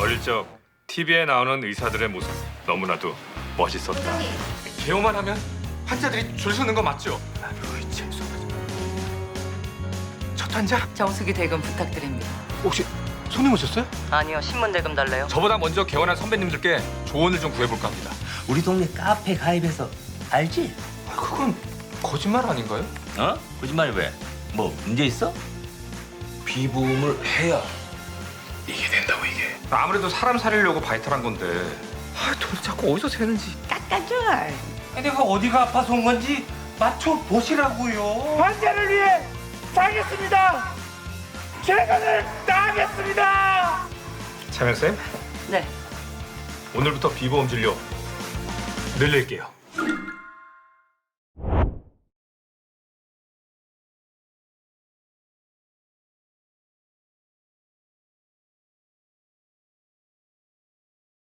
어릴 적 TV에 나오는 의사들의 모습 너무나도 멋있었다. 개요만 하면 환자들이 줄 서는 거 맞죠? 아유, 재수없어. 첫 환자? 정수기 대금 부탁드립니다. 혹시 손님 오셨어요? 아니요, 신문 대금 달래요. 저보다 먼저 개원한 선배님들께 조언을 좀 구해볼까 합니다. 우리 동네 카페 가입해서 알지? 아, 그건 거짓말 아닌가요? 어? 거짓말이 왜? 뭐 문제 있어? 비보험을 해야 이게 된다고 이게. 아무래도 사람 살리려고 바이탈한 건데. 아, 돈 자꾸 어디서 새는지. 내가 어디가 아파서 온 건지 맞춰 보시라고요. 환자를 위해 살겠습니다. 최선을 다하겠습니다. 차명 쌤, 네. 오늘부터 비보험 진료 늘릴게요.